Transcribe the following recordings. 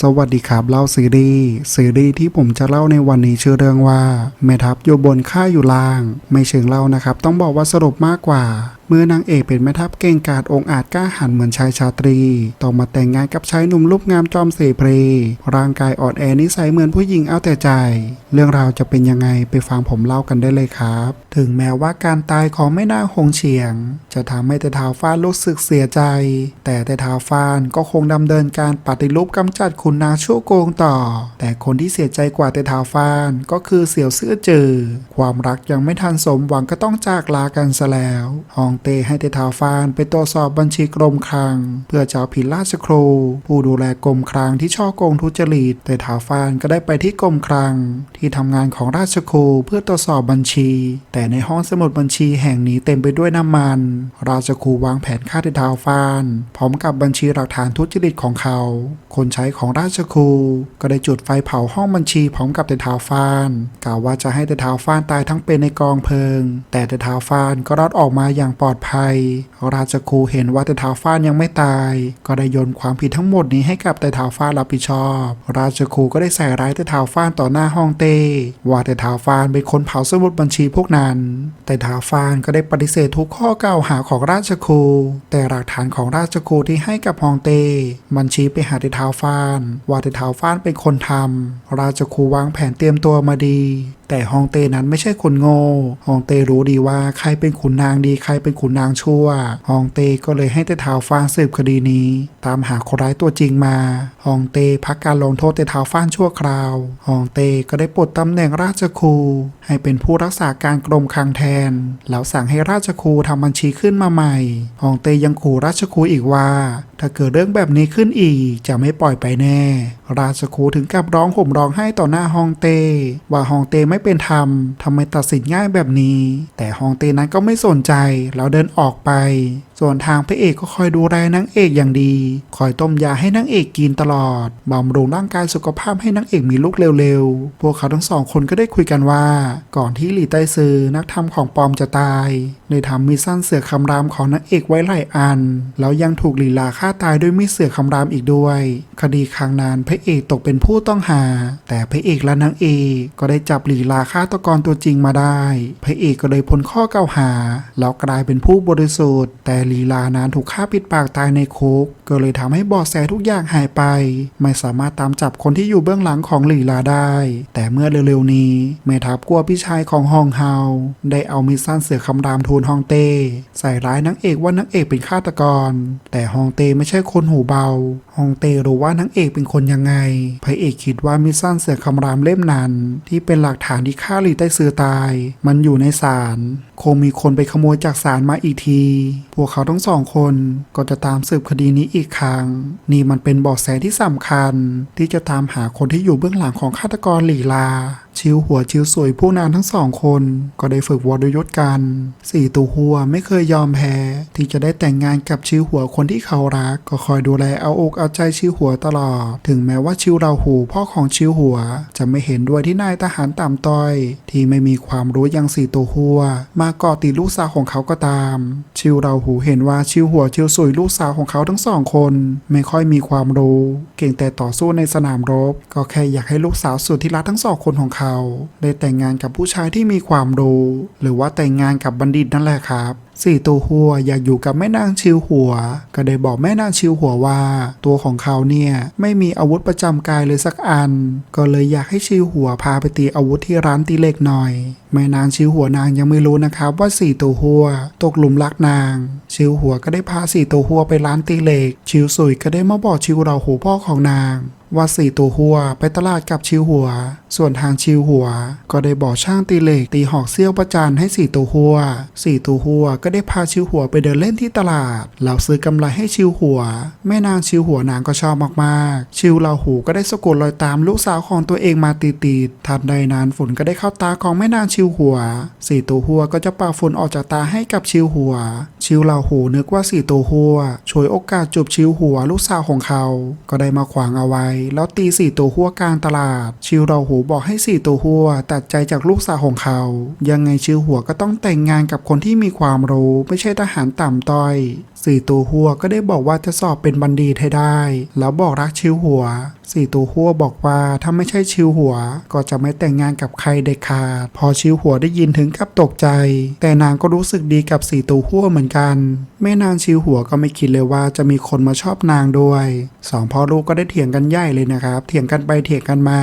สวัสดีครับเล่าซีรีส์ซีรีส์ที่ผมจะเล่าในวันนี้ชื่อเรื่องว่าแม่ทัพอยู่บนข้าอยู่ล่าง ไม่เชิงเล่านะครับ ต้องบอกว่าสรุปมากกว่า เมื่อนางเอกเป็นแม่ทัพเก่งกาจองอาจกล้าหันเหมือนชายชาตรีต้องมาแต่งงานกับชายหนุ่มรูปงามจอมเสเพรร่างกายอ่อนแอนิสัยเหมือนผู้หญิงเอาแต่ใจ เรื่องราวจะเป็นยังไงไปฟังผมเล่ากันได้เลยครับ ถึงแม้ว่าการตายของแม่นางหงเฉียง จะทำให้แต่ท้าวฟ้านรู้สึกเสียใจ แต่แต่ท้าวฟานก็คงดำเนินการปฏิรูปกำจัดขุนนางชั่วโกงต่อ แต่คนที่เสียใจกว่าแต่ท้าวฟานก็คือเสี่ยวเสื้อเจอ ความรักยังไม่ทันสมหวังก็ต้องจากลากันซะแล้วฮองเตให้แต่ท้าวฟานไปตรวจสอบบัญชีกรมคลัง เพื่อจะเอาผิดราชครู ผู้ดูแลกรมคลังที่ช่อโกงทุจริตแต่ท้าวฟานก็ได้ไปที่กรมคลัง ที่ทำงานของราชครูเพื่อตรวจสอบบัญชี แต่ในห้องสมุดบัญชีแห่งนี้เต็มไปด้วยน้ำมัน ราชครูวางแผนฆ่าแต่ท้าวฟาน พร้อมกับบัญชีหลักฐานทุจริตของเขา คนใช้ของราชครูก็ได้จุดไฟเผาห้องบัญชีพร้อมกับแต่ท้าวฟานกล่าวว่าจะให้แต่ท้าวฟานตายทั้งเป็นในกองเพลิง แต่แต่ท้าวฟานก็รอดออกมาอย่างปลอดภัย ราชครูเห็นว่าแต่ท้าวฟ้านยังไม่ตาย ก็ได้โยนความผิดทั้งหมดนี้ให้กับแต่ท้าวฟ้านรับผิดชอบ ราชครูก็ได้ใส่ร้ายแต่ท้าวฟ้านต่อหน้าห้องเต้ว่าแต่ท้าวฟ้านเป็นคนเผาสมุดบัญชีพวกนั้น แต่ท้าวฟ้านก็ได้ปฏิเสธทุกข้อกล่าวหาของราชครู แต่หลักฐานของราชครูที่ให้กับฮองเต้มันชี้ไปหาแต่ท้าวฟ้าน ว่าแต่ท้าวฟ้านเป็นคนทำราชครูวางแผนเตรียมตัวมาดี แต่ฮองเต้นั้นไม่ใช่คนโง่ฮองเต้รู้ดีว่าใครเป็นขุนนางดีใครเป็นขุนนางชั่วฮองเต้ก็เลยให้แต่ท้าวฟ้านสืบคดีนี้ ตามหาคนร้ายตัวจริงมาฮองเต้พักการลงโทษแต่ท้าวฟ้านชั่วคราวฮองเต้ก็ได้ปลดตำแหน่งราชครู ให้เป็นผู้รักษาการกรมคลังแทน แล้วสั่งให้ราชครูทำบัญชีขึ้นมาใหม่ฮองเต้ยังขู่ราชครูอีกว่า ถ้าเกิดเรื่องแบบนี้ขึ้นอีกจะไม่ปล่อยไปแน่ ราชครูถึงกับร้องห่มร้องไห้ต่อหน้าฮองเต้ว่าฮองเต้ไม่เป็นธรรมทำไมตัดสินง่ายแบบนี้ แต่ฮองเต้นั้นก็ไม่สนใจแล้วเดินออกไป ส่วนทางพระเอกก็คอยดูแลนางเอกอย่างดี คอยต้มยาให้นางเอกกินตลอดบำรุงร่างกายสุขภาพให้นางเอกมีลูกเร็วๆ พวกเขาทั้งสองคนก็ได้คุยกันว่า ก่อนที่หลี่ไต้ซือนักทำของปลอมจะตายได้ทำมีสั้นเสือคำรามของนางเอกไว้หลายอัน แล้วยังถูกหลีลาฆ่าตายด้วยมีเสือคำรามอีกด้วย คดีครั้งนั้นพระเอกตกเป็นผู้ต้องหา แต่พระเอกและนางเอกก็ได้จับหลีลาฆาตกรตัวจริงมาได้ พระเอกก็เลยพ้นข้อกล่าวหาแล้วกลายเป็นผู้บริสุทธิ์แต่ลีลานั้นถูกฆ่าปิดปากตายในคุกก็เลยทำให้บอดแสทุกอย่างหายไป ไม่สามารถตามจับคนที่อยู่เบื้องหลังของลีลาได้ แต่เมื่อเร็วๆนี้แม่ทัพกลัวพี่ชายของฮองเฮาได้เอามีดสั้นเสือคำรามทูลฮองเต้ใส่ร้ายนางเอกว่านางเอกเป็นฆาตกร แต่ฮองเต้ไม่ใช่คนหูเบา ฮองเตรู้ว่านางเอกเป็นคนยังไง พระเอกคิดว่ามีดสั้นเสือคำรามเล่มนั้น ที่เป็นหลักฐานที่ฆ่าหลีใต้เสือตาย มันอยู่ในศาล คงมีคนไปขโมยจากศาลมาอีกที พวกเขาทั้งสองคนก็จะตามสืบคดีนี้อีกครั้ง นี่มันเป็นเบาะแสที่สำคัญ ที่จะตามหาคนที่อยู่เบื้องหลังของฆาตกรหลีลา ชิวหัวชิวสวยผู้นางทั้งสองคน ก็ได้ฝึกวอดยศกันสี่ตัวหัวไม่เคยยอมแพ้ที่จะได้แต่งงานกับชิวหัวคนที่เขารัก ก็คอยดูแลเอาอกเอาใจชิวหัวตลอด ถึงแม้ว่าชิวเราหูพ่อของชิวหัว จะไม่เห็นด้วยที่นายทหารต่ำต้อย ที่ไม่มีความรู้ยังสี่ตัวหัว มากาะติดลูกสาวของเขาก็ตาม ชิวเราหูเห็นว่าชิวหัวชิวสวยลูกสาวของเขาทั้งสองคน ไม่ค่อยมีความรู้ เก่งแต่ต่อสู้ในสนามรบ ก็แค่อยากให้ลูกสาวสุดที่รักทั้งสองคนของเขา ได้แต่งงานกับผู้ชายที่มีความรู้ หรือว่าแต่งงานกับบัณฑิตนั่นแหละครับ สี่ตัวหัวอยากอยู่กับแม่นางชิวหัว ก็ได้บอกแม่นางชิวหัวว่า ตัวของเขาเนี่ยไม่มีอาวุธประจำกายเลยสักอัน ก็เลยอยากให้ชิวหัวพาไปตีอาวุธที่ร้านตีเหล็กหน่อยแม่นางชิวหัวนางยังไม่รู้นะครับว่าสี่ตัวหัวตกหลุมรักนาง ชิวหัวก็ได้พาสี่ตัวหัวไปร้านตีเหล็ก ชิวสุยก็ได้มาบอกชิวเราหูพ่อของนางว่าสี่ตัวหัวไปตลาดกับชิวหัว ส่วนทางชิวหัว ก็ได้บอกช่างตีเหล็ก ตีหอกเซี่ยวประจานให้สี่ตัวหัวสี่ตัวหัวก็ได้พาชิวหัวไปเดินเล่นที่ตลาดแล้วซื้อกำไรให้ชิวหัว แม่นางชิวหัวนางก็ชอบมากๆ ชิวเราหูก็ได้สะกดรอยตามลูกสาวของตัวเองมาติดๆทันใดนานฝนก็ได้เข้าตาของแม่นางชิิวหัว สี่ตัวหัวก็จะปาฝุ่นออกจากตาให้กับชิวหัว ชิวเราหูนึกว่าสี่ตัวหัวช่วยโอกาสจูบชิวหัวลูกสาวของเขา ก็ได้มาขวางเอาไว้ แล้วตีสี่ตัวหัวกลางตลาด ชิวเราหูบอกให้สี่ตัวหัวตัดใจจากลูกสาวของเขา ยังไงชิวหัวก็ต้องแต่งงานกับคนที่มีความรู้ไม่ใช่ทหารต่ำต้อยสี่ตัวหัวก็ได้บอกว่าจะสอบเป็นบัณฑิตให้ได้ แล้วบอกรักชิวหัว สี่ตัวหัวบอกว่าถ้าไม่ใช่ชิวหัว ก็จะไม่แต่งงานกับใครเด็ดขาด พอชิวหัวได้ยินถึงกับตกใจ แต่นางก็รู้สึกดีกับสี่ตัวหัวเหมือนกัน แม่นางชิวหัวก็ไม่คิดเลยว่าจะมีคนมาชอบนางด้วยสองพ่อลูกก็ได้เถียงกันใหญ่เลยนะครับ เถียงกันไปเถียงกันมา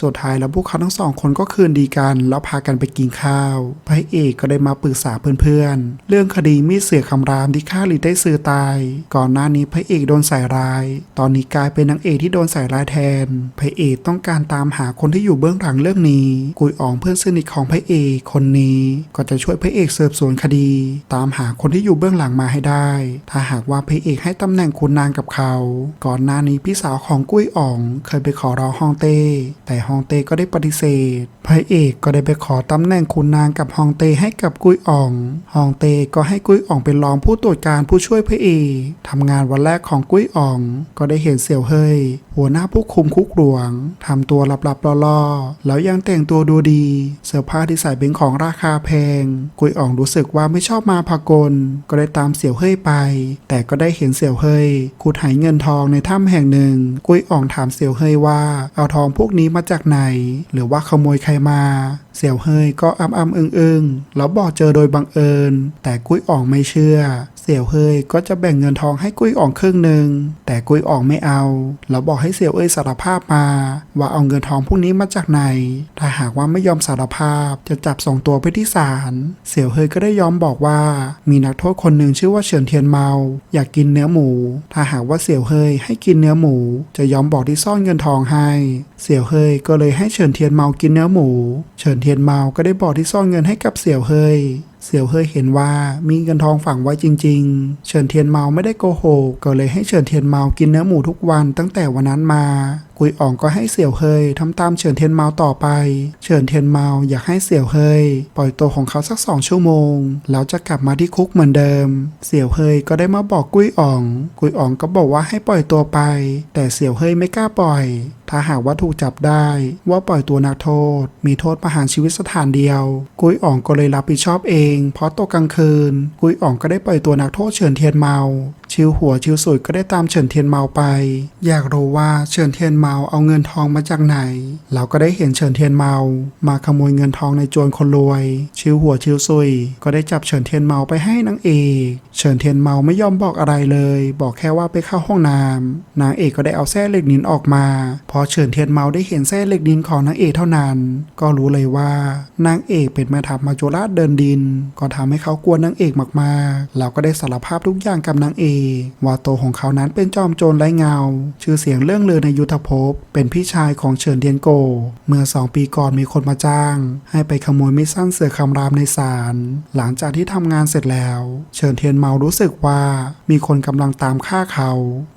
สุดท้ายแล้วพวกเขาทั้งสองคนก็คืนดีกัน แล้วพากันไปกินข้าวพระเอกก็ได้มาปรึกษาเพื่อนๆเรื่องคดีมีเสือคำรามที่ฆ่าลีได้ซือตาย ก่อนหน้านี้พระเอกโดนใส่ร้าย ตอนนี้กลายเป็นนางเอกที่โดนใส่ร้ายแทน พระเอกต้องการตามหาคนที่อยู่เบื้องหลังเรื่องนี้ กุยอ่องเพื่อนสนิทของพระเอกคนนี้ ก็จะช่วยพระเอกสืบสวนคดี ตามหาคนที่อยู่เบื้องหลังมาให้ได้ ถ้าหากว่าพระเอกให้ตำแหน่งคุณนางกับเขา ก่อนหน้านี้พี่สาวของกุ้ยอ่องเคยไปขอร้องฮองเต้ แต่ฮองเต้ก็ได้ปฏิเสธ พระเอกก็ได้ไปขอตำแหน่งคุณนางกับฮองเต้ให้กับกุ้ยอ่อง ฮองเต้ก็ให้กุ้ยอ่องเป็นรองผู้ตรวจการผู้ช่วยพระเอกทำงานวันแรกของกุ้ยอ่อง ก็ได้เห็นเสี่ยวเฮยหัวหน้าผู้คุมคุกหลวงทำตัวหลับๆล่อๆ แล้วยังแต่งตัวดูดี เสื้อผ้าที่ใส่เป็นของราคาแพง กุ้ยอ่องรู้สึกว่าไม่ชอบมาพากล ก็ได้ตามเสี่ยวเฮยไป แต่ก็ได้เห็นเสี่ยวเฮยขุดหายเงินทองในถ้ำแห่งหนึ่ง กุ้ยอ่องถามเสี่ยวเฮยว่า เอาทองพวกนี้มาจากไหน หรือว่าขโมยใครมา เสี่ยวเฮยก็อ้ำอ้ำอึ้งอึ้งๆแล้วบอกเจอโดยบังเอิญ แต่กุ้ยอ่องไม่เชื่อ เสี่ยวเฮยก็จะแบ่งเงินทองให้กุ้ยอ่องครึ่งหนึ่งแต่กุ้ยอ่องไม่เอาแล้วบอกให้เสี่ยวเอ้ยสารภาพมา ว่าเอาเงินทองพวกนี้มาจากไหน ถ้าหากว่าไม่ยอมสารภาพจะจับส่งตัวไปที่ศาลเสี่ยวเฮยก็ได้ยอมบอกว่า มีนักโทษคนหนึ่งชื่อว่าเฉินเทียนเมา อยากกินเนื้อหมู ถ้าหากว่าเสี่ยวเฮยให้กินเนื้อหมู จะยอมบอกที่ซ่อนเงินทองให้ เสี่ยวเฮยก็เลยให้เฉินเทียนเมากินเนื้อหมู เฉินเทียนเมาก็ได้บอกที่ซ่อนเงินให้กับเสี่ยวเฮย เสี่ยวเฮยเห็นว่ามีเงินทองฝังไว้จริง ๆ เฉินเทียนเมาไม่ได้โกหกก็เลยให้เฉินเทียนเมากินเนื้อหมูทุกวันตั้งแต่วันนั้นมากุยอ่องก็ให้เสี่ยวเฮยทำตามเฉินเทียนเมาต่อไป เฉินเทียนเมาอยากให้เสี่ยวเฮยปล่อยตัวของเขาสักสองชั่วโมง แล้วจะกลับมาที่คุกเหมือนเดิม เสี่ยวเฮยก็ได้มาบอกกุยอ่อง กุยอ่องก็บอกว่าให้ปล่อยตัวไป แต่เสี่ยวเฮยไม่กล้าปล่อย ถ้าหากว่าถูกจับได้ว่าปล่อยตัวนักโทษ มีโทษประหารชีวิตสถานเดียว กุยอ่องก็เลยรับผิดชอบเอง เพราะตกกลางคืน กุยอ่องก็ได้ปล่อยตัวนักโทษเฉินเทียนเมา ชิวหัวชิวสุยก็ได้ตามเฉินเทียนเมาไป อยากรู้ว่าเฉินเทียนเมาเอาเงินทองมาจากไหน เราก็ได้เห็นเฉินเทียนเมา มาขโมยเงินทองในโจรคนรวย ชิวหัวชิวสุยก็ได้จับเฉินเทียนเมาไปให้นางเอกเฉินเทียนเมาไม่ยอมบอกอะไรเลย บอกแค่ว่าไปเข้าห้องน้ำนางเอกก็ได้เอาแส้เหล็กนินออกมาพอเฉินเทียนเมาได้เห็นแส้เหล็กนินของนางเอกเท่านั้น ก็รู้เลยว่านางเอกเป็นแม่ทัพมาโจราชเดินดิน ก็ทำให้เขากลัวนางเอกมากๆ เราก็ได้สารภาพทุกอย่างกับนางเอกว่าตัวของเขานั้นเป็นจอมโจรไร้เงา ชื่อเสียงเรื่องลือในยุทธภพ เป็นพี่ชายของเฉินเทียนโก เมื่อสองปีก่อนมีคนมาจ้าง ให้ไปขโมยมิสั้นเสือคำรามในศาลหลังจากที่ทำงานเสร็จแล้ว เฉินเทียนเมารู้สึกว่ามีคนกำลังตามฆ่าเขา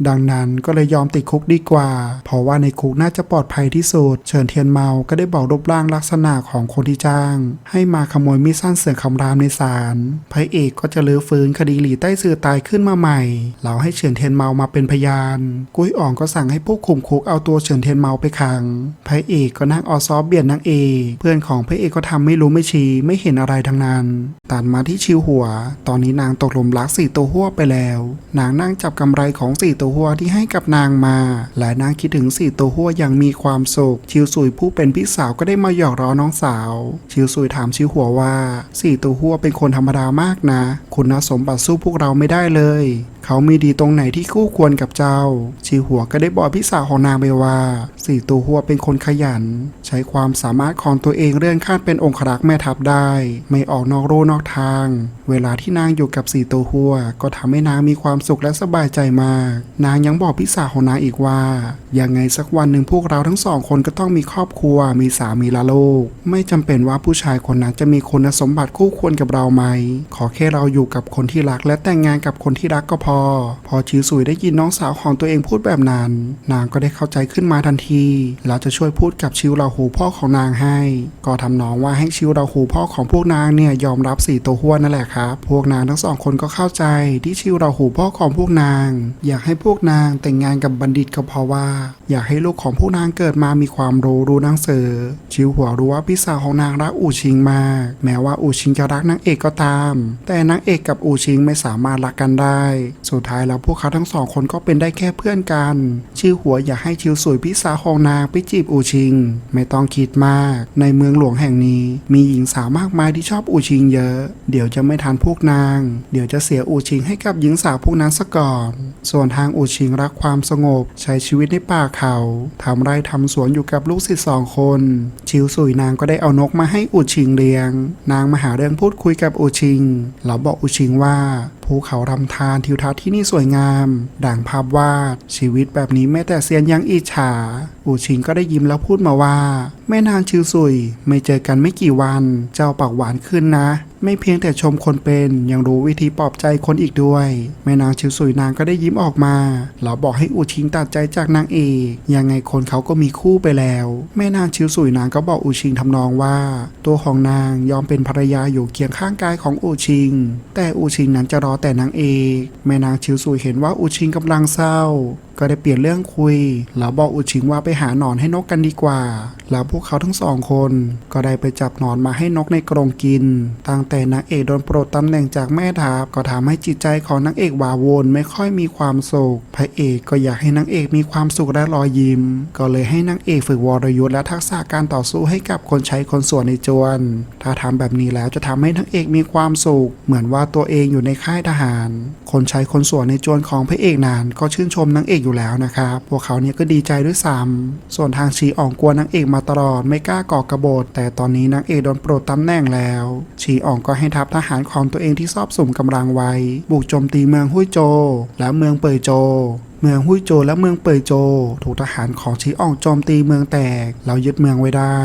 ดังนั้นก็เลยยอมติดคุกดีกว่า เพราะว่าในคุกน่าจะปลอดภัยที่สุด เฉินเทียนเมาก็ได้บอกรูปร่างลักษณะของคนที่จ้าง ให้มาขโมยมิสั้นเสือคำรามในศาลพระเอกก็จะลื้อฟื้นคดีหลีใต้ซือตายขึ้นมาใหม่เราให้เฉินเทียนเมามาเป็นพยาน กุ้ยอ่องก็สั่งให้ผู้คุมคุกเอาตัวเฉินเทียนเมาไปขังพระเอกก็นั่งออซอเบียดนางเอกเพื่อนของพระเอกก็ทำไม่รู้ไม่ชี้ไม่เห็นอะไรทั้งนั้นตัดมาที่ชิวหัว ตอนนี้นางตกหลุมรักสี่ตัวหัวไปแล้ว นางนั่งจับกำไรของสี่ตัวหัวที่ให้กับนางมา และนางคิดถึงสี่ตัวหัวอย่างมีความสุข ชิวสุยผู้เป็นพี่สาวก็ได้มาหยอกล้อน้องสาว ชิวสุยถามชิวหัวว่าสี่ตัวหัวเป็นคนธรรมดามากนะ คุณสมบัติสู้พวกเราไม่ได้เลยเขามีดีตรงไหนที่คู่ควรกับเจ้า ชีหัวก็ได้บอกพี่สาวของนางไปว่าสี่ตัวหัวเป็นคนขยัน ใช้ความสามารถของตัวเองเลื่อนขั้นเป็นองครักษ์แม่ทัพได้ ไม่ออกนอกรูนอกทาง เวลาที่นางอยู่กับสี่ตัวหัว ก็ทำให้นางมีความสุขและสบายใจมาก นางยังบอกพี่สาวของนางอีกว่ายังไงสักวันหนึ่งพวกเราทั้งสองคนก็ต้องมีครอบครัว มีสามีละลูก ไม่จำเป็นว่าผู้ชายคนนั้นจะมีคุณสมบัติคู่ควรกับเราไหม ขอแค่เราอยู่กับคนที่รักและแต่งงานกับคนที่รักก็พอ พอชิวสุยได้ยินน้องสาวของตัวเองพูดแบบนั้น นางก็ได้เข้าใจขึ้นมาทันทีแล้วจะช่วยพูดกับชิวเหลาหูพ่อของนางให้ ก็ทำนองว่าให้ชิวราหูพ่อของพวกนางเนี่ยยอมรับสี่ตัวหัวนั่นแหละครับพวกนางทั้งสองคนก็เข้าใจที่ชิวราหูพ่อของพวกนาง อยากให้พวกนางแต่งงานกับบัณฑิตก็เพราะว่า อยากให้ลูกของพวกนางเกิดมามีความรู้รู้หนังสือ ชิวหัวรู้ว่าพี่สาวของนางรักอู่ชิงมาก แม้ว่าอู่ชิงจะรักนางเอกก็ตาม แต่นางเอกกับอู่ชิงไม่สามารถรักกันได้ สุดท้ายแล้วพวกเขาทั้งสองคนก็เป็นได้แค่เพื่อนกัน ชิวหัวอยากให้ชิวสวยพี่สาวของนางไปจีบอู่ชิง ไม่ต้องคิดมาก ในเมืองหลวงแห่งนี้ มีหญิงสาวมากมายที่ชอบอู่ชิงเยอะ เดี๋ยวจะไม่ทันพวกนาง เดี๋ยวจะเสียอูชิงให้กับหญิงสาวพวกนั้นซะก่อน ส่วนทางอูชิงรักความสงบ ใช้ชีวิตในป่าเขาทำไร่ทำสวนอยู่กับลูกศิษย์สองคน ชิวสุยนางก็ได้เอานกมาให้อูชิงเลี้ยง นางมาหาเรื่องพูดคุยกับอูชิงแล้วบอกอูชิงว่า ภูเขารำธารทิวทัศน์ที่นี่สวยงามดังภาพวาด ชีวิตแบบนี้แม้แต่เซียนยังอิจฉา อูชิงก็ได้ยิ้มแล้วพูดมาว่า แม่นางชิวซุย ไม่เจอกันไม่กี่วัน เจ้าปากหวานขึ้นนะ ไม่เพียงแต่ชมคนเป็นยังรู้วิธีปลอบใจคนอีกด้วย แม่นางชิวซุยนางก็ได้ยิ้มออกมาแล้วบอกให้อูชิงตัดใจจากนางเอกยังไงคนเขาก็มีคู่ไปแล้ว แม่นางชิวซุยนางก็บอกอูชิงทำนองว่า ตัวของนางยอมเป็นภรรยาอยู่เคียงข้างกายของอูชิง แต่อูชิงนั้นจะรอแต่นางเอกแม่นางชิวซุยเห็นว่าอูชิงกำลังเศร้า ก็ได้เปลี่ยนเรื่องคุย แล้วบอกอุชิงว่าไปหาหนอนให้นกกันดีกว่า แล้วพวกเขาทั้งสองคน ก็ได้ไปจับหนอนมาให้นกในกรงกิน ตั้งแต่นางเอกโดนโปรดตำแหน่งจากแม่ทัพก็ทำให้จิตใจของนางเอกวาวนไม่ค่อยมีความสุข พระเอกก็อยากให้นางเอกมีความสุขและรอยยิ้ม ก็เลยให้นางเอกฝึกวรยุทธ์และทักษะการต่อสู้ให้กับคนใช้คนส่วนในจวน ถ้าทำแบบนี้แล้วจะทำให้นางเอกมีความสุข เหมือนว่าตัวเองอยู่ในค่ายทหาร คนใช้คนส่วนในจวนของพระเอกนานก็ชื่นชมนางเอกอยู่แล้วนะครับ พวกเขาเนี่ยก็ดีใจด้วยซ้ำส่วนทางชีอ่องกลัวนางเอกมาตลอดไม่กล้าก่อกระบฏแต่ตอนนี้นางเอกโดนโปรดตำแหน่งแล้ว ชีอ่องก็ให้ทัพทหารของตัวเองที่ซอบสุ่มกำลังไว้ บุกโจมตีเมืองฮุยโจ และเมืองเปยโจ เมืองฮุยโจและเมืองเปยโจ ถูกทหารของชีอองโจมตีเมืองแตกแล้วยึดเมืองไว้ได้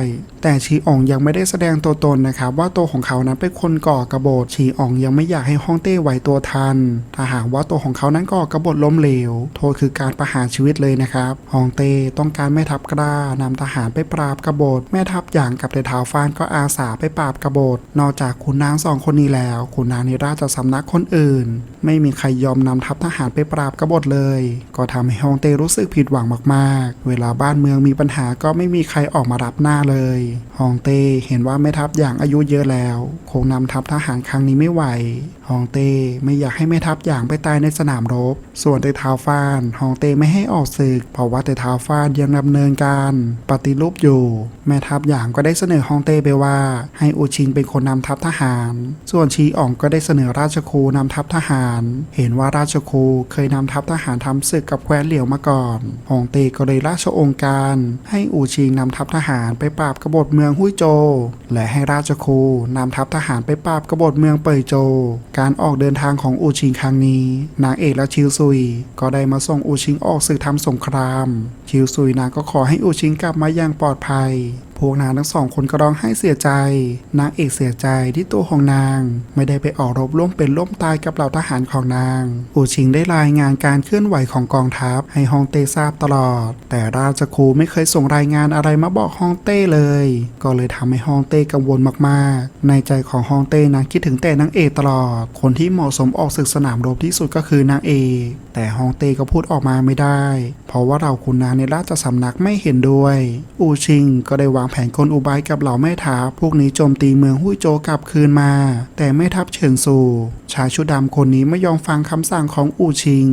แต่ชีอองยังไม่ได้แสดงตัวตนนะครับ ว่าตัวของเขานั้นเป็นคนก่อกระบฏชีอองยังไม่อยากให้ฮ่องเต้ไหวตัวทัน ถ้าหากว่าตัวของเขานั้นก่อกระบฏล้มเหลว โทษคือการประหารชีวิตเลยนะครับฮ่องเต้ต้องการแม่ทัพกล้านำทหารไปปราบกบฏแม่ทัพอย่างกับเตท้าวฟานก็อาสาไปปราบกบฏนอกจากขุนนางสองคนนี้แล้วขุนนางในราชสำนักคนอื่น ไม่มีใครยอมนำทัพทหารไปปราบกบฏเลยก็ทำให้ฮ่องเต้รู้สึกผิดหวังมากๆ เวลาบ้านเมืองมีปัญหาก็ไม่มีใครออกมารับหน้าเลยฮ่องเต้เห็นว่าแม่ทัพอย่างอายุเยอะแล้ว คงนำทัพทหารครั้งนี้ไม่ไหวฮ่องเต้ไม่อยากให้แม่ทัพอย่างไปตายในสนามรบ ส่วนเตท้าวฟานฮ่องเต้ไม่ให้ออกศึก เพราะว่าเตท้าวฟานยังดำเนินการปฏิรูปอยู่ แม่ทัพอย่างก็ได้เสนอฮ่องเต้ไปว่า ให้อูชิงเป็นคนนำทัพทหาร ส่วนชีอ่องก็ได้เสนอราชครูนำทัพทหาร เห็นว่าราชครูเคยนำทัพทหารทำศึกกับแคว้นเหลียวมาก่อนฮ่องเต้ก็เลยราชองค์การ ให้อู่ชิงนำทัพทหารไปปราบกบฏเมืองฮุยโจ และให้ราชครูนำทัพทหารไปปราบกบฏเมืองเปยโจ การออกเดินทางของอู่ชิงครั้งนี้ นางเอกและชิวซุย ก็ได้มาส่งอู่ชิงออกศึกทำสงคราม ชิวซุยนางก็ขอให้อูชิงกลับมาอย่างปลอดภัย พวกนางทั้งสองคนก็ร้องไห้เสียใจ นางเอกเสียใจที่ตัวของนาง ไม่ได้ไปออกรบร่วมเป็นร่วมตายกับเหล่าทหารของนาง อูชิงได้รายงานการเคลื่อนไหวของกองทัพให้ฮองเต้ทราบตลอด แต่ราชครูไม่เคยส่งรายงานอะไรมาบอกฮองเต้เลย ก็เลยทำให้ฮองเต้กังวลมากๆ ในใจของฮองเต้นะคิดถึงแต่นางเอกตลอด คนที่เหมาะสมออกศึกสนามรบที่สุดก็คือนางเอกแต่ฮองเต้ก็พูดออกมาไม่ได้ เพราะว่าเราคุณนางในราชสำนักไม่เห็นด้วย อูชิงก็ได้วางแผนกลอุบายกับเหล่าแม่ทัพพวกนี้โจมตีเมืองฮุยโจกลับคืนมา แต่แม่ทัพเฉินซูชายชุดดำคนนี้ไม่ยอมฟังคำสั่งของอูชิง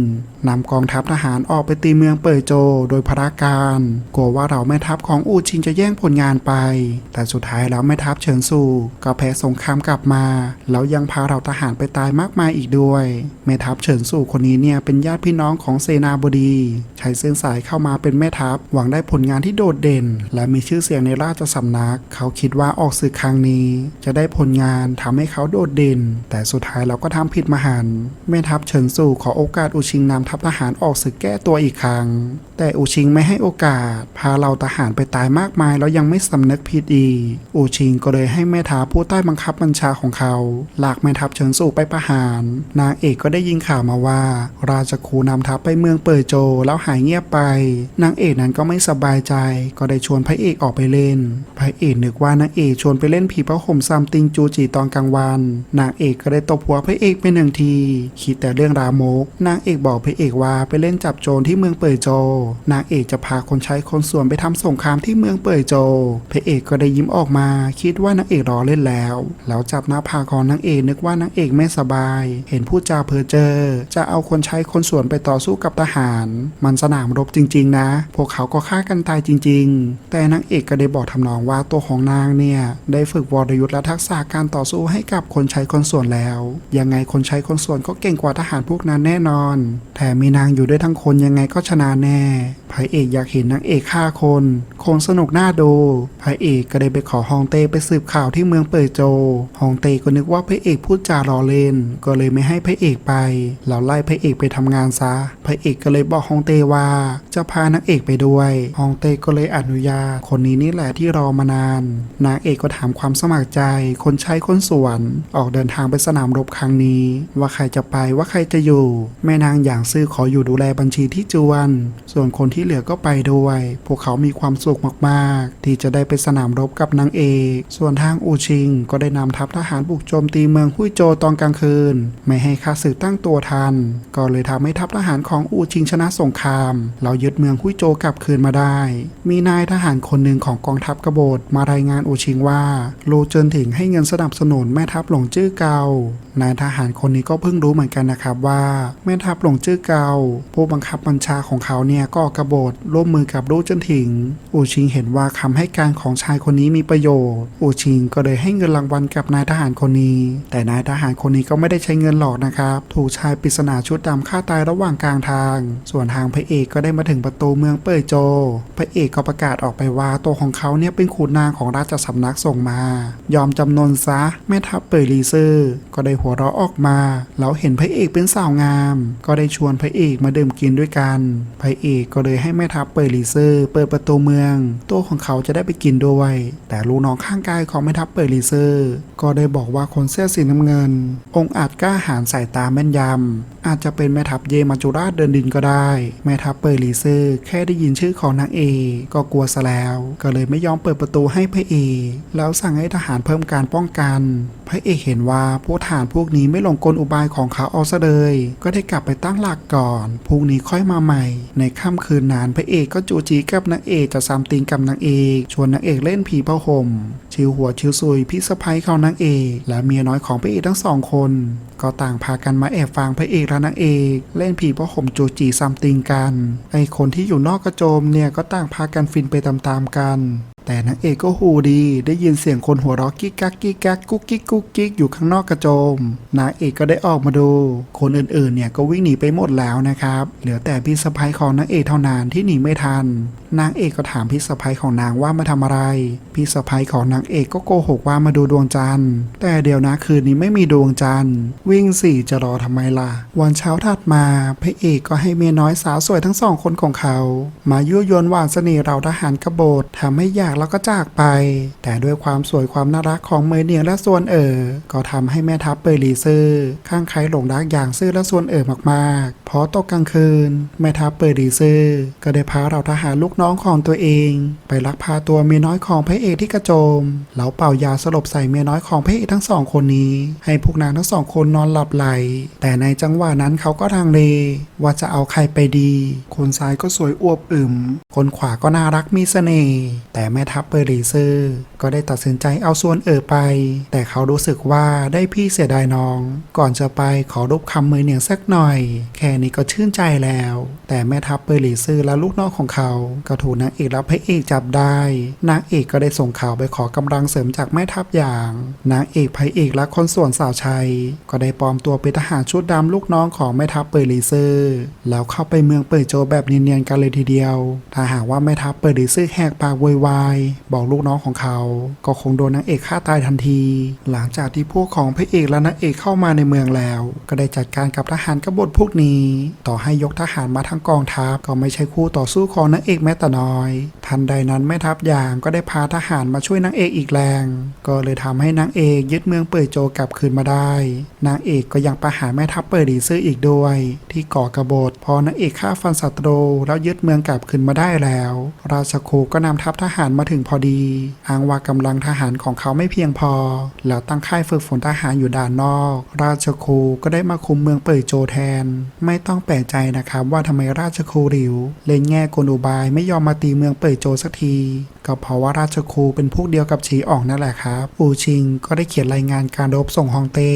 นำกองทัพทหารออกไปตีเมืองเป่ยโจโดยพระการกลัวว่าเราแม่ทัพของอูชิงจะแย่งผลงานไป แต่สุดท้ายแล้วแม่ทัพเฉินซูก็แพ้สงครามกลับมา แล้วยังพาเราทหารไปตายมากมายอีกด้วย แม่ทัพเฉินซูคนนี้เนี่ยเป็นญาติพี่น้องของเสนาบดี ใช้เส้นสายเข้ามาเป็นแม่ทัพ หวังได้ผลงานที่โดดเด่น และมีชื่อเสียงในราชสำนัก เขาคิดว่าออกศึกครั้งนี้ จะได้ผลงานทำให้เขาโดดเด่น แต่สุดท้ายเราก็ทำผิดมหันต์แม่ทัพเฉินซูขอโอกาสอุชิงนำทัพทหารออกศึกแก้ตัวอีกครั้ง แต่อูชิงไม่ให้โอกาส พาเราทหารไปตายมากมายแล้วยังไม่สำนึกผิดอีกอูชิงก็เลยให้แม่ทัพผู้ใต้บังคับบัญชาของเขาลากแม่ทัพเฉินสู่ไปประหาร นางเอกก็ได้ยินข่าวมาว่า ราชครูนำทัพไปเมืองเปิดโจแล้วหายเงียบไป นางางเอกนั้นก็ไม่สบายใจ ก็ได้ชวนพระเอกออกไปเล่น พระเอกนึกว่านางเอกชวนไปเล่นผีผ้าห่มซัมติงจูจีตอนกลางวัน นางเอกก็ได้ตบหัวพระเอกไปหนึ่งที คิดแต่เรื่องรามก นางเอกบอกพระเอกว่าไปเล่นจับโจรที่เมืองเป่ยโจ นางเอกจะพาคนใช้คนส่วนไปทำสงครามที่เมืองเป่ยโจ พระเอกก็ได้ยิ้มออกมา คิดว่านางเอกรอเล่นแล้ว แล้วจับหน้าผากของนางเอกนึกว่านางเอกไม่สบาย เห็นพูดจาเพ้อเจอ จะเอาคนใช้คนส่วนไปต่อสู้กับทหาร มันสนามรบจริง ๆ นะพวกเขาก็ฆ่ากันตายจริง ๆ แต่นางเอกก็ได้บอกทำนองว่าตัวของนางเนี่ยได้ฝึกวรยุทธ์และทักษะการต่อสู้ให้กับคนใช้คนส่วนแล้ว ยังไงคนใช้คนส่วนก็เก่งกว่าทหารพวกนั้นแน่นอน แถมมีนางอยู่ด้วยทั้งคนยังไงก็ชนะแน่พระเอกอยากเห็นนางเอกฆ่าคนคงสนุกน่าดูพระเอกก็ได้ไปขอฮองเต้ไปสืบข่าวที่เมืองเป่ยโจฮองเต้ก็นึกว่าพระเอกพูดจาล้อเล่น ก็เลยไม่ให้พระเอกไปแล้วไล่พระเอกไปทำงานซะพระเอกก็เลยบอกฮองเต้ว่าจะพานางางเอกไปด้วยฮองเต้ก็เลยอนุญาต คนนี้นี่แหละที่รอมานาน นางเอกก็ถามความสมัครใจ คนใช้คนสวน ออกเดินทางไปสนามรบครั้งนี้ ว่าใครจะไปว่าใครจะอยู่ แม่นางอย่างซื่อขออยู่ดูแลบัญชีที่จวน ส่วนคนที่เหลือก็ไปด้วย พวกเขามีความสุขมากๆ ที่จะได้ไปสนามรบกับนางเอก ส่วนทางอูชิง ก็ได้นำทัพทหารบุกโจมตีเมืองฮุยโจตอนกลางคืน ไม่ให้ข้าศึกตั้งตัวทัน ก็เลยทำให้ทัพทหารของอูชิงชนะสงคราม เรายึดเมืองฮุยโจกลับคืนมาได้ มีนายทหารคนหนึ่งของกองทัพกบฏมารายงานอูชิงว่า โลเจินถิงให้เงินสนับสนุนแม่ทัพหลงจื้อเกา นายทหารคนนี้ก็เพิ่งรู้เหมือนกันนะครับว่าแม่ทัพหลงจื้อเกาผู้บังคับบัญชาของเขาเนี่ยก็กบฏร่วมมือกับโลเจินถิง อู่ชิงเห็นว่าคำให้การของชายคนนี้มีประโยชน์ อู่ชิงก็เลยให้เงินรางวัลกับนายทหารคนนี้ แต่นายทหารคนนี้ก็ไม่ได้ใช้เงินหลอกนะครับ ถูกชายปริศนาชุดดำฆ่าตายระหว่างกลางทาง ส่วนทางพระเอกก็ได้มาถึงประตูเมืองเป่ยโจ พระเอกก็ประกาศออกไปว่าตัวของเขาเนี่ยเป็นขุนนางของราชสำนักส่งมา ยอมจำนนซะแม่ทัพเป่ยลีซื่อก็ได้หัวเราะออกมา แล้วเห็นพระเอกเป็นสาวงาม ก็ได้ชวนพระเอกมาดื่มกินด้วยกันพระเอกก็เลยให้แม่ทัพเปิดลีซื่อเปิดประตูเมือง ตัวของเขาจะได้ไปกินด้วย แต่ลูกน้องข้างกายของแม่ทัพเปิดลีซื่อก็ได้บอกว่าคนเสื้อสีน้ำเงิน องค์อาจกล้าหาญสายตาแม่นยำอาจจะเป็นแม่ทัพเยมาจุราชเดินดินก็ได้ แม่ทัพเปิดลีเซื่อแค่ได้ยินชื่อของนางเอกก็กลัวซะแล้ว ก็เลยไม่ยอมเปิดประตูให้พระเอกแล้วสั่งให้ทหารเพิ่มการป้องกัน พระเอกเห็นว่าพวกทหารพวกนี้ไม่หลงกลอุบายของเขาเอาซะเลย ก็ได้กลับไปตั้งหลักก่อนพรุ่งนี้ค่อยมาใหม่ ในค่ำคืนนั้นพระเอกก็จูจีกับนางเอกจะซามติงกับนางเอกชวนนางเอกเล่นผีผ้าห่มชิวหัวชิวซุยพี่สะพ้ยของนางเอกและเมียน้อยของพระเอกทั้งสองคน ก็ต่างพากันมาแอบฟังพระเอกและนางเอกเล่นผีผ้าห่มจูจีซัมติงกัน ไอคนที่อยู่นอกกระโจมเนี่ยก็ต่างพากันฟินไปตามๆกัน แต่นางเอกก็หูดี ได้ยินเสียงคนหัวเราะกิ๊กกักกิ๊กกักกุ๊กกิ๊กกุ๊กกิ๊กอยู่ข้างนอกกระโจม นางเอกก็ได้ออกมาดู คนอื่นๆเนี่ยก็วิ่งหนีไปหมดแล้วนะครับ เหลือแต่พี่สะพ้ายของนางเอกเท่านั้นที่หนีไม่ทัน นางเอกก็ถามพี่สะพ้ยของนางว่ามาทำอะไร พี่สะพ้ยของนางเอกก็โกหกว่ามาดูดวงจันทร์ แต่เดี๋ยวนะคืนนี้ไม่มีดวงจันทร์ วิ่งสี่จะรอทำไมล่ะ วันเช้าถัดมาพระเอกก็ให้เมียน้อยสาวสวยทั้งสองคนของเขา มายั่วยวนหวานเสน่ห์เราทหารกบฏทำให้อยากแล้วก็จากไป แต่ด้วยความสวยความน่ารักของเมยเนียงและส่วนเอ๋อก็ทำให้แม่ทัพเปยลีซื่อข้างใครหลงรักอย่างซื่อและส่วนเอ๋อมากๆพอตกกลางคืน แม่ทัพเปยลีซื่อก็ได้พาเราทหารลูกน้องของตัวเอง ไปลักพาตัวเมียน้อยของพระเอกที่กระโจมแล้วเป่ายาสลบใส่เมียน้อยของพระเอกทั้งสองคนนี้ ให้พวกนางทั้งสองคนนอนหลับไหล แต่ในจังหวะนั้นเขาก็ทางเลว่าจะเอาใครไปดี คนซ้ายก็สวยอวบอึมคนขวาก็น่ารักมีเสน่ห์แต่แม่ทัพเปอรีเซอร์ก็ได้ตัดสินใจเอาส่วนเอ๋อไป แต่เขารู้สึกว่าได้พี่เสียดายน้อง ก่อนจะไปขอรบคำมือเหนียงสักหน่อย แค่นี้ก็ชื่นใจแล้ว แต่แม่ทัพเปอรีเซอร์และลูกน้องของเขาก็ถูกนางเอกและพระเอกจับได้ นางเอกก็ได้ส่งข่าวไปขอกำลังเสริมจากแม่ทัพอย่าง นางเอกพระเอกและคนส่วนสาวชัย ก็ได้ปลอมตัวเป็นทหารชุดดำลูกน้องของแม่ทัพเปอรีเซอร์แล้วเข้าไปเมืองเปิดโจแบบเนียนๆกันเลยทีเดียว ถ้าหากว่าแม่ทัพเปิดรีเซอร์แหกปากโวยวายบอกลูกน้องของเขา ก็คงโดนนางเอกฆ่าตายทันที หลังจากที่พวกของพระเอกและนางเอกเข้ามาในเมืองแล้ว ก็ได้จัดการกับทหารกบฏพวกนี้ ต่อให้ยกทหารมาทั้งกองทัพก็ไม่ใช่คู่ต่อสู้ของนางเอกแม้แต่น้อย ทันใดนั้นแม่ทัพยางก็ได้พาทหารมาช่วยนางเอกอีกแรง ก็เลยทำให้นางเอกยึดเมืองเปิดโจกลับคืนมาได้ นางเอกก็ยังประหารแม่ทัพเปิดดีซื่ออีกด้วย ที่ก่อกระบฏพอนางเอกฆ่าฟันศัตรูแล้วยึดเมืองกลับคืนมาได้แล้ว ราชครูก็นำทัพทหารมาถึงพอดีอ้างว่ากำลังทหารของเขาไม่เพียงพอ แล้วตั้งค่ายฝึกฝนทหารอยู่ด่านนอก ราชครูก็ได้มาคุมเมืองเปิดโจแทน ไม่ต้องแปลกใจนะครับว่าทำไมราชครูหลิวเล่นแง่กลอุบายไม่ยอมมาตีเมืองเปิดโจสักที ก็เพราะว่าราชครูเป็นพวกเดียวกับฉีอองนั่นแหละครับ อูชิงก็ได้เขียนรายงานการรบส่งฮองเต้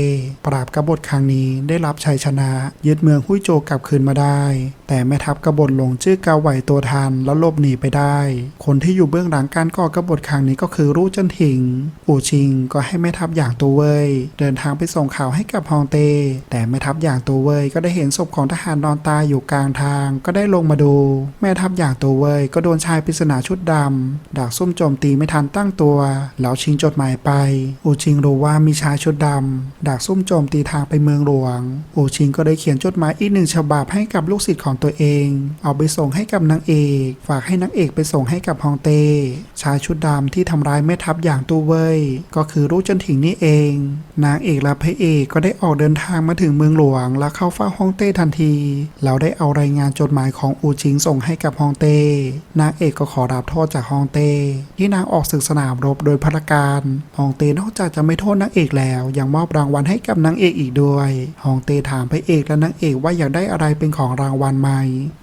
ปราบกบฏครั้งนี้ได้รับชัยชนะ ยึดเมืองฮุยโจกลับคืนมาได้ แต่แม่ทัพกบฏหลงชื่อเกาไหวตัวทันแล้วหลบหนีไปได้ คนที่อยู่เบื้องหลังการก่อกบฏครั้งนี้ก็คือรู่เจันถิง อูชิงก็ให้แม่ทัพอย่างตัวเว่ยเดินทางไปส่งข่าวให้กับฮองเต้แต่แม่ทัพอย่างตัวเว่ยก็ได้เห็นศพของทหารนอนตายอยู่กลางทาง ก็ได้ลงมาดู แม่ทัพอย่างตัวเว่ยก็โดนชายปริศนาชุดดำดักซุ่มโจมตีไม่ทันตั้งตัวแล้วชิงจดหมายไป อูชิงรู้ว่ามีชายชุดดำดักซุ่มโจมตีทางไปเมืองหลวง อูชิงก็ได้เขียนจดหมายอีกหนึ่งฉบับให้กับลูกศิษย์ของตัวเอง เอาไปส่งให้กับนางเอก ฝากให้นางเอกไปส่งให้กับฮองเต้ ชายชุดดำที่ทำร้ายแม่ทัพอย่างตู้เว่ยก็คือรู้จนถิงนี่เอง นางเอกและพระเอกก็ได้ออกเดินทางมาถึงเมืองหลวง และเข้าเฝ้าฮองเต้ทันทีแล้วได้เอารายงานจดหมายของอูชิงส่งให้กับฮองเต้นางเอกก็ขอรับโทษจากฮองเต้ที่นางออกศึกสนามรบโดยพระการฮองเต้นอกจากจะไม่โทษนางเอกแล้ว ยังมอบรางวัลให้กับนางเอกอีกด้วยฮองเต้ถามพระเอกและนางเอกว่าอยากได้อะไรเป็นของรางวัลไหม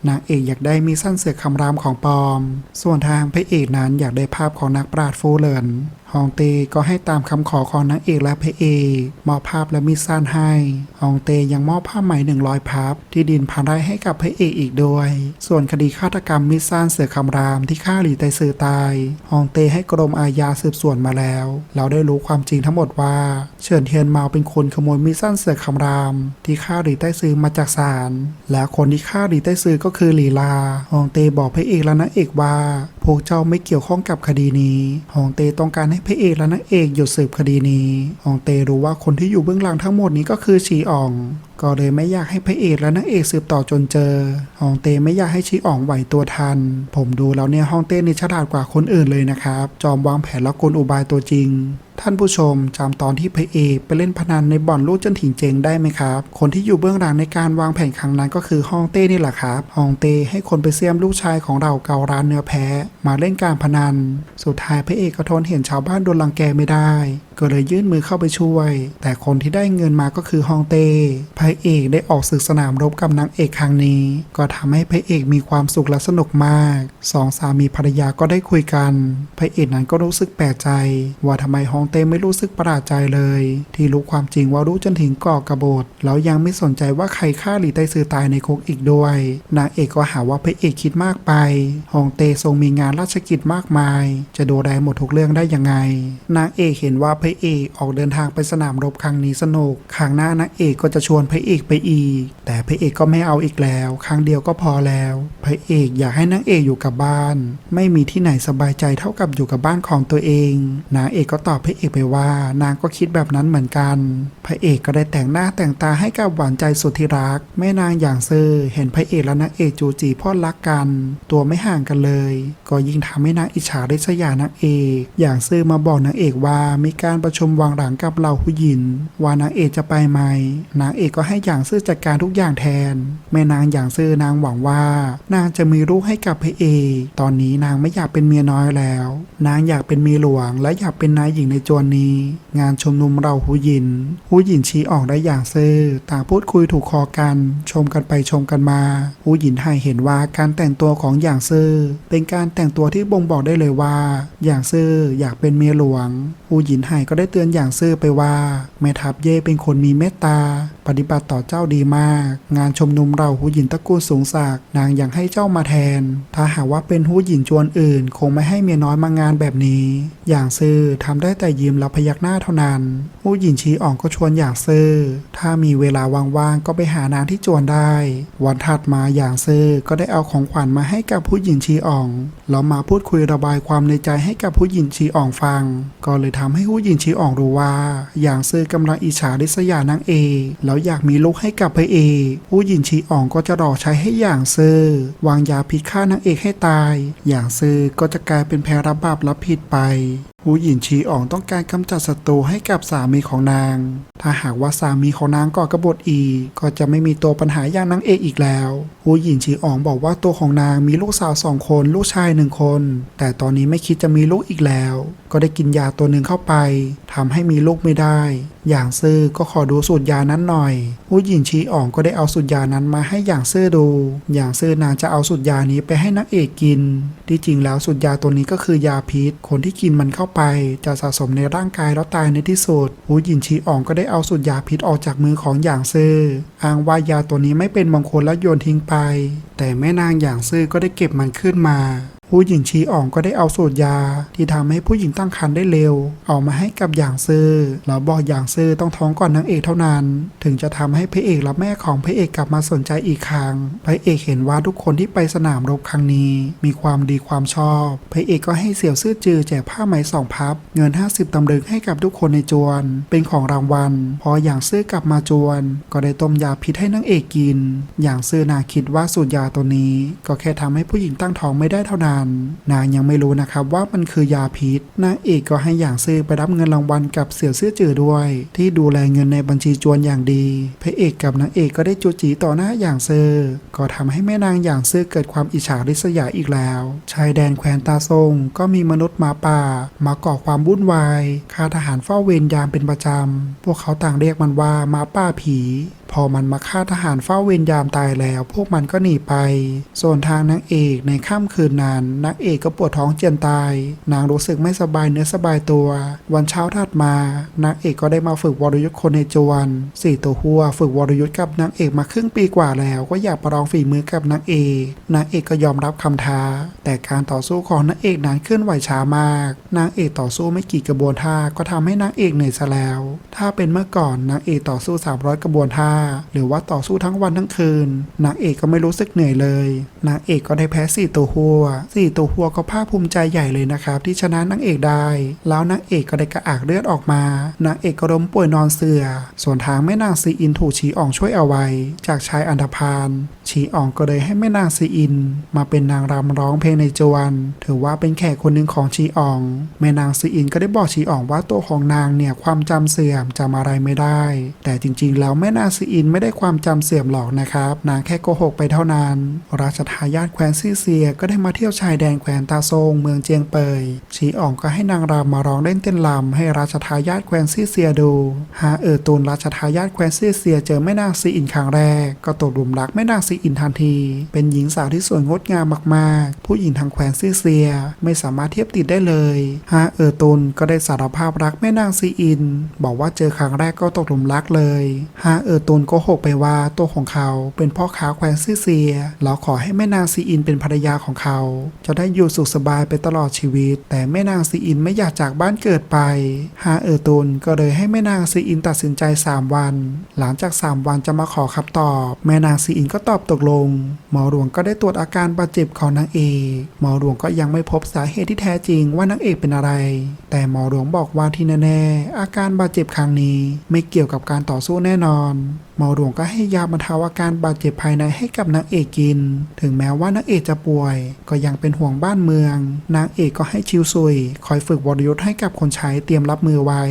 นางเอกอยากได้มีสั้นเสือคำรามของปอม ส่วนทางพระเอกนั้นอยากได้ภาพของนักปราชญ์ฟูเลิน ฮองเต้ก็ให้ตามคำขอของนางเอกและพระเอกมอบภาพและมีดสั้นให้ฮองเต้ยังมอบผ้าไหมหนึ่งร้อยพับที่ดินพันไร่ให้กับพระเอกอีกด้วย ส่วนคดีฆาตกรรมมีดสั้นเสือคำรามที่ฆ่าหลีไตซือตายฮองเต้ให้กรมอาญาสืบสวนมาแล้ว เราได้รู้ความจริงทั้งหมดว่า เฉินเทียนเมาเป็นคนขโมยมีดสั้นเสือคำราม ที่ฆ่าหลีไตซือมาจากศาลและคนที่ฆ่าหลีไตซือก็คือหลีลาฮองเต้บอกพระเอกและนางเอกว่า พวกเจ้าไม่เกี่ยวข้องกับคดีนี้ฮองเต้ต้องการให้พระเอกและนางเอกหยุดสืบคดีนี้อองเตรู้ว่าคนที่อยู่เบื้องหลังทั้งหมดนี้ก็คือชีออง ก็เลยไม่อยากให้พระเอกและนางเอกสืบต่อจนเจอฮองเต้ไม่อยากให้ชีอ่องไหวตัวทัน ผมดูแล้วเนี่ยฮองเต้นี่ฉลาดกว่าคนอื่นเลยนะครับ จอมวางแผนและกลอุบายตัวจริง ท่านผู้ชมจำตอนที่พระเอกไปเล่นพนันในบ่อนลูกจนถิงเจงได้ไหมครับ คนที่อยู่เบื้องหลังในการวางแผนครั้งนั้นก็คือฮองเต้นี่แหละครับฮองเต้ให้คนไปเสียมลูกชายของเราเการ้านเนื้อแพ้มาเล่นการพนัน สุดท้ายพระเอกก็ทนเห็นชาวบ้านโดนรังแกไม่ได้ ก็เลยยื่นมือเข้าไปช่วย แต่คนที่ได้เงินมาก็คือฮองเต้พระเอกได้ออกศึกสนามรบกับนางเอกครั้งนี้ ก็ทำให้พระเอกมีความสุขและสนุกมากสองสามีภรรยาก็ได้คุยกันพระเอกนั้นก็รู้สึกแปลกใจ ว่าทำไมฮองเต้ไม่รู้สึกประหลาดใจเลย ที่รู้ความจริงว่ารู้จนถึงก่อกระบฏแล้วยังไม่สนใจว่าใครฆ่าหลีไตซือตายในคุกอีกด้วย นางเอกก็หาว่าพระเอกคิดมากไปฮองเต้ทรงมีงานราชกิจมากมาย จะดูแลหมดทุกเรื่องได้ยังไง นางเอกเห็นว่าพระเอกออกเดินทางไปสนามรบครั้งนี้สนุก ครั้งหน้านางเอกก็จะชวนพระเอกไปอีก แต่พระเอกก็ไม่เอาอีกแล้ว ครั้งเดียวก็พอแล้ว พระเอกอยากให้นางเอกอยู่กับบ้าน ไม่มีที่ไหนสบายใจเท่ากับอยู่กับบ้านของตัวเอง นางเอกก็ตอบพระเอกเอกไปว่านางก็คิดแบบนั้นเหมือนกัน พระเอกก็ได้แต่งหน้าแต่งตาให้กับหวานใจสุดที่รัก แม่นางอย่างเซื่อเห็นพระเอกและนางเอกจูจีพ่อรักกัน ตัวไม่ห่างกันเลย ก็ยิ่งทำให้นางอิจฉาได้สยานางเอก อย่างเซื่อมาบอกนางเอกว่ามีการประชุมวางหลังกับเหล่าผู้หญิงว่านางเอกจะไปไหมนางเอกก็ให้อย่างเซื่อจัดการทุกอย่างแทน แม่นางอย่างเซื่อนางหวังว่า นางจะมีลูกให้กับพระเอกตอนนี้นางไม่อยากเป็นเมียน้อยแล้ว นางอยากเป็นเมียหลวงและอยากเป็นนายหญิงในจวนนี้ งานชมนุมเราหูหยิน หูหยินชี้ออกได้อย่างซื่อต่างพูดคุยถูกคอกัน ชมกันไปชมกันมา หูหยินไทยเห็นว่าการแต่งตัวของอย่างซื่อเป็นการแต่งตัวที่บ่งบอกได้เลยว่า อย่างซื่ออยากเป็นเมียหลวง หูหยินไทยก็ได้เตือนอย่างซื่อไปว่าแม่ทัพเย่เป็นคนมีเมตตา ปฏิบัติต่อเจ้าดีมาก งานชมนุมเราหูหยินตระกูลสูงศักดิ์นางอยากให้เจ้ามาแทน ถ้าหากว่าเป็นหูหยินจวนอื่น คงไม่ให้เมียน้อยมางานแบบนี้ อย่างซื่อทำได้แต่ยิ้มแล้วพยักหน้าเท่านั้นผู้หญิงชีอ่องก็ชวนอย่างซื่อ ถ้ามีเวลาว่างๆก็ไปหานางที่จวนได้ วันถัดมาอย่างซื่อก็ได้เอาของขวัญมาให้กับผู้หญิงชีอ่องแล้วมาพูดคุยระบายความในใจให้กับผู้หญิงชีอ่องฟัง ก็เลยทำให้ผู้หญิงชีอ่องรู้ว่า อย่างซื่อกำลังอิจฉาริษยานางเอกแล้วอยากมีลูกให้กับพระเอกผู้หญิงชีอ่องก็จะรอใช้ให้อย่างซื่อวางยาพิษฆ่านางเอกให้ตาย อย่างซื่อก็จะกลายเป็นแพรับบาปรับผิดไป ผู้หญิงชีอ่องต้องการกำจัดศัตรูให้กับสามีของนาง ถ้าหากว่าสามีของนางก่อกบฏอีก ก็จะไม่มีตัวปัญหาอย่างนางเอกอีกแล้วผู้หญิงชีอ่องบอกว่าตัวของนางมีลูกสาวสองคน ลูกชายหนึ่งคน แต่ตอนนี้ไม่คิดจะมีลูกอีกแล้ว ก็ได้กินยาตัวหนึ่งเข้าไปทำให้มีลูกไม่ได้ อย่างซื่อก็ขอดูสูตรยานั้นหน่อยผู้หญิงชีอ่องก็ได้เอาสูตรยานั้นมาให้อย่างซื่อดู อย่างซื่อนางจะเอาสูตรยานี้ไปให้นางเอกกิน ที่จริงแล้วสูตรยาตัวนี้ก็คือยาพิษ คนที่กินมันเข้าไป จะสะสมในร่างกายแล้วตายในที่สุดผู้หญิงชีอ่องก็ได้เอาสูตรยาพิษออกจากมือของอย่างซื่ออ้างว่ายาตัวนี้ไม่เป็นมงคลและโยนทิ้งไปแต่แม่นางอย่างซื่อก็ได้เก็บมันขึ้นมา ผู้หญิงชีอ่องก็ได้เอาสูตรยา ที่ทำให้ผู้หญิงตั้งครรภ์ได้เร็ว เอามาให้กับอย่างซื่อแล้วบอกอย่างซื่อต้องท้องก่อนนางเอกเท่านั้น ถึงจะทำให้พระเอกและแม่ของพระเอกกลับมาสนใจอีกครั้งพระเอกเห็นว่าทุกคนที่ไปสนามรบครั้งนี้ มีความดีความชอบพระเอกก็ให้เสี่ยวซื่อจือแจกผ้าไหมสองพับ เงิน 50 ตำลึงให้กับทุกคนในจวน เป็นของรางวัล พออย่างซื่อกลับมาจวน ก็ได้ต้มยาพิษให้นางเอกกิน อย่างซื่อนาคิดว่าสูตรยาตัวนี้ ก็แค่ทำให้ผู้หญิงตั้งท้องไม่ได้เท่านั้นนางยังไม่รู้นะครับว่ามันคือยาพิษนางเอกก็ให้อย่างซื่อไปรับเงินรางวัลกับเสี่ยวซื่อจือด้วย ที่ดูแลเงินในบัญชีจวนอย่างดีพระเอกกับนางเอกก็ได้จูจีต่อหน้าอย่างซื่อก็ทำให้แม่นางอย่างซื่อเกิดความอิจฉาริษยาอีกแล้ว ชายแดนแคว้นตาซงก็มีมนุษย์หมาป่า มาก่อความวุ่นวายฆาทหารเฝ้าเวรยามเป็นประจำพวกเขาต่างเรียกมันว่าหมาป่าผี พอมันมาฆ่าทหารเฝ้าเวรยามตายแล้ว พวกมันก็หนีไป ส่วนทางนางเอกในค่ำคืนนั้นนางเอกก็ปวดท้องเจียนตาย นางรู้สึกไม่สบายเนื้อสบายตัว วันเช้าถัดมานางเอกก็ได้มาฝึกวรยุทธ์คนในจวนสี่ตัวหัวฝึกวรยุทธ์กับนางเอกมาครึ่งปีกว่าแล้ว ก็อยากประลองฝีมือกับนางเอกนางเอกก็ยอมรับคำท้า แต่การต่อสู้ของนางเอกนั้นเคลื่อนไหวช้ามาก นางเอกต่อสู้ไม่กี่กระบวนท่าก็ทำให้นางเอกเหนื่อยซะแล้ว ถ้าเป็นเมื่อก่อนนางเอกต่อสู้300กระบวนท่าหรือว่าต่อสู้ทั้งวันทั้งคืน นางเอกก็ไม่รู้สึกเหนื่อยเลย นางเอกก็ได้แพ้สี่ตัวหัวสี่ตัวหัวก็ภาคภูมิใจใหญ่เลยนะครับ ที่ชนะนางเอกได้ แล้วนางเอกก็ได้กระอักเลือดออกมา นางเอกก็ล้มป่วยนอนเสือ ส่วนทางแม่นางซีอินถูกชีอ่องช่วยเอาไว้ จากชายอันธพาล ชีอองก็เลยให้แม่นางซีอิน มาเป็นนางรำร้องเพลงในจวน ถือว่าเป็นแขกคนหนึ่งของชีออง แม่นางซีอินก็ได้บอกชีอองว่าตัวของนางเนี่ยความจำเสื่อมจำอะไรไม่ได้ แต่จริง ๆ แล้วแม่นางซีอินไม่ได้ความจำเสื่อมหรอกนะครับ นางแค่โกหกไปเท่านั้น ราชทายาทแคว้นซีเซียก็ได้มาเที่ยวชายแดนแคว้นตาโซงเมืองเจียงเปยชีอองก็ให้นางรำมาร้องเล่นเต้นรำให้ราชทายาทแคว้นซีเซียดู หาเออตูนราชทายาทแคว้นซีเซียเจอแม่นางซีอินครั้งแรกก็ตกหลุมรักแม่นางซีอินทันที เป็นหญิงสาวที่สวยงดงามมากๆ ผู้หญิงทางแคว้นซี่อเซียไม่สามารถเทียบติดได้เลยฮาเออตูนก็ได้สารภาพรักแม่นางซีอิน บอกว่าเจอครั้งแรกก็ตกหลุมรักเลยฮาเออตูนโกหกไปว่าตัวของเขาเป็นพ่อค้าแคว้นซี่อเซียแล้วขอให้แม่นางซีอินเป็นภรรยาของเขา จะได้อยู่สุขสบายไปตลอดชีวิต แต่แม่นางซีอินไม่อยากจากบ้านเกิดไปฮาเออตูนก็เลยให้แม่นางซีอินตัดสินใจ 3 วัน หลังจาก 3 วันจะมาขอคำตอบ แม่นางซีอินก็ตอบตกลง หมอหลวงก็ได้ตรวจอาการบาดเจ็บของนางเอกหมอหลวงก็ยังไม่พบสาเหตุที่แท้จริงว่านางเอกเป็นอะไร แต่หมอหลวงบอกว่าที่แน่ๆอาการบาดเจ็บครั้งนี้ ไม่เกี่ยวกับการต่อสู้แน่นอน หมอหลวงก็ให้ยาบรรเทาอาการบาดเจ็บภายในให้กับนางเอกกิน ถึงแม้ว่านางเอกจะป่วย ก็ยังเป็นห่วงบ้านเมือง นางเอกก็ให้ชิวซุย คอยฝึกวรยุทธ์ให้กับคนใช้เตรียมรับมือไว้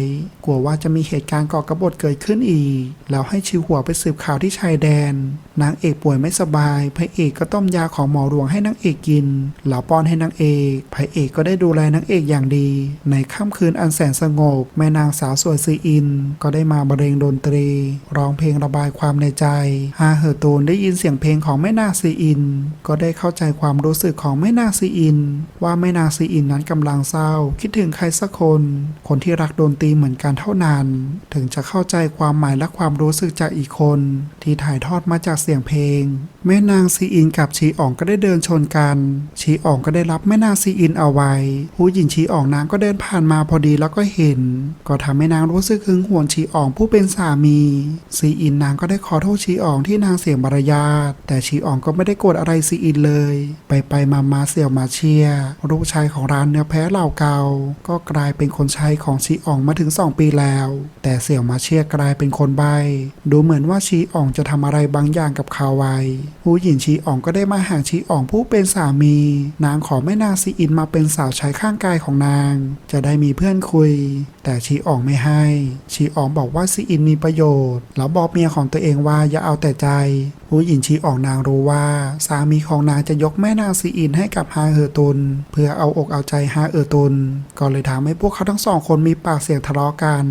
กลัวว่าจะมีเหตุการณ์ก่อกบฏเกิดขึ้นอีก แล้วให้ชิวหัวไปสืบข่าวที่ชายแดน นางเอกป่วยไม่สบาย พระเอกก็ต้มยาของหมอหลวงให้นางเอกกินแล้วป้อนให้นางเอก พระเอกก็ได้ดูแลนางเอกอย่างดี ในค่ำคืนอันแสนสงบ แม่นางสาวสวยซีอิน ก็ได้มาบรรเลงดนตรี ร้องเพลงระบายายความในใจ ฮาเหอตูนได้ยินเสียงเพลงของแม่นางซีอิน ก็ได้เข้าใจความรู้สึกของแม่นางซีอิน ว่าแม่นางซีอินนั้นกำลังเศร้า คิดถึงใครสักคน คนที่รักโดนตีเหมือนกันเท่านั้น ถึงจะเข้าใจความหมายและความรู้สึกจากอีกคน ที่ถ่ายทอดมาจากเสียงเพลง แม่นางซีอินกับชีอ่องก็ได้เดินชนกัน ชีอ่องก็ได้รับแม่นางซีอินเอาไว้ ผู้หญิงชีอ่องนางก็เดินผ่านมาพอดีแล้วก็เห็น ก็ทำให้นางรู้สึกหึงหวงชีอ่องผู้เป็นสามี ซีอินนางางก็ได้ขอโทษชีอ่องที่นางเสียมารยาทแต่ชีอ่องก็ไม่ได้โกรธอะไรซีอินเลย ไปไปมามาเสี่ยวมาเชียลูกชายของร้านเนื้อแพ้เหล่าเกา ก็กลายเป็นคนใช้ของชีอ่องมาถึง 2 ปีแล้ว แต่เสี่ยวมาเชียกลายเป็นคนใบ ดูเหมือนว่าชีอ่องจะทำอะไรบางอย่างกับเขาไว้ผู้หญิงชีอ่องก็ได้มาหาชีอ่องผู้เป็นสามี นางขอแม่นางซีอินมาเป็นสาวใช้ข้างกายของนาง จะได้มีเพื่อนคุย แต่ชีอ่องไม่ให้ ชีอ่องบอกว่าซีอินมีประโยชน์ แล้วบอกเมียของตัวเองว่าอย่าเอาแต่ใจผู้หญิงชีออกนางรู้ว่า สามีของนางจะยกแม่นางซีอินให้กับฮาเออตุน เพื่อเอาอกเอาใจฮาเออตุน ก็เลยทำให้พวกเขาทั้งสองคนมีปากเสียงทะเลาะกัน